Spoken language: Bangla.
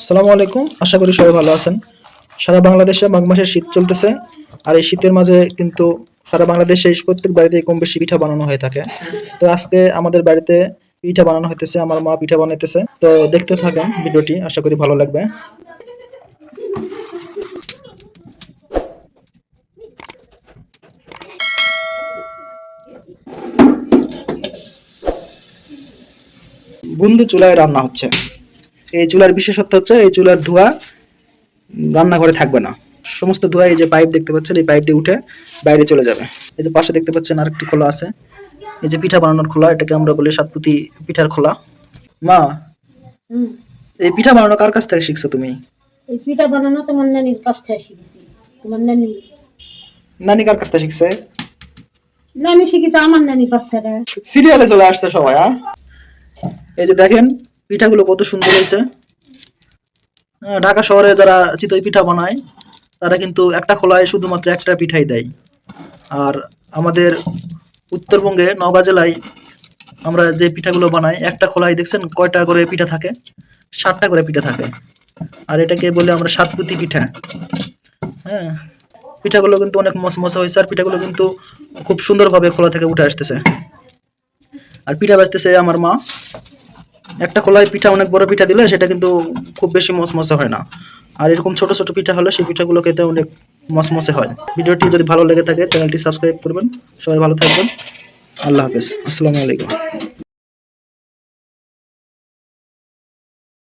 আসসালামু আলাইকুম। আশা করি সবাই ভালো আছেন। সারা বাংলাদেশে মাঘ মাসের শীত চলতেছে। আর এই শীতের মাঝে কিন্তু সারা বাংলাদেশে প্রত্যেক বাড়িতে কম বেশি পিঠা বানানো হয়ে থাকে। তো আজকে আমাদের বাড়িতে পিঠা বানানো হইতেছে, আমার মা পিঠা বানাইতেছে। তো দেখতে থাকেন ভিডিওটি, আশা করি ভালো লাগবে। বন্ধু চুলায় রান্না হচ্ছে। এই চুলার বিশেষত্ব হচ্ছে এই চুলার ধোঁয়া রান্নাঘরে থাকবে না। সমস্ত ধোঁয়া এই যে পাইপ দেখতে পাচ্ছেন এই পাইপ দিয়ে উঠে বাইরে চলে যাবে। এই যে পাশে দেখতে পাচ্ছেন আরেকটি খোলা আছে। এই যে পিঠা বানানোর খোলা এটাকে আমরা বলি সাতপুতি পিঠার খোলা। মা এই পিঠা বানানো কার কাছ থেকে শিখছো তুমি? এই পিঠা বানানো তোমার নানির কাছ থেকে শিখেছি। তোমার নানি নানি কার কাছ থেকে শিখছে? নানি শিখেছে আমার নানির কাছ থেকে। সিরিয়ালে চলে আসছে সবাই হ্যাঁ? এই যে দেখেন পিঠাগুলো কত সুন্দর হয়েছে। ঢাকা শহরে যারা চিতই পিঠা বানায়, তারা কিন্তু একটা খোলায় শুধুমাত্র একটা পিঠাই দেয়। আর আমাদের উত্তরবঙ্গে নওগাঁ জেলায় আমরা যে পিঠাগুলো বানাই, একটা খোলায় দেখছেন কয়টা করে পিঠা থাকে? সাতটা করে পিঠা থাকে। আর এটাকে বলে আমরা সাতপুতি পিঠা। হ্যাঁ পিঠাগুলো কিন্তু অনেক মশমশা হয়েছে আর পিঠাগুলো কিন্তু খুব সুন্দরভাবে খোলা থেকে উঠে আসতেছে। আর পিঠা বাজতেছে আমার মা। একটা কলাই পিঠা, অনেক বড় পিঠা দিলে সেটা কিন্তু খুব বেশি মসমসে হয় না। আর এরকম ছোট ছোট পিঠা হলে সেই পিঠাগুলো খেতে অনেক মসমসে হয়। ভিডিওটি যদি ভালো লেগে থাকে, চ্যানেলটি সাবস্ক্রাইব করবেন। সবাই ভালো থাকবেন। আল্লাহ হাফেজ। আসসালামু আলাইকুম।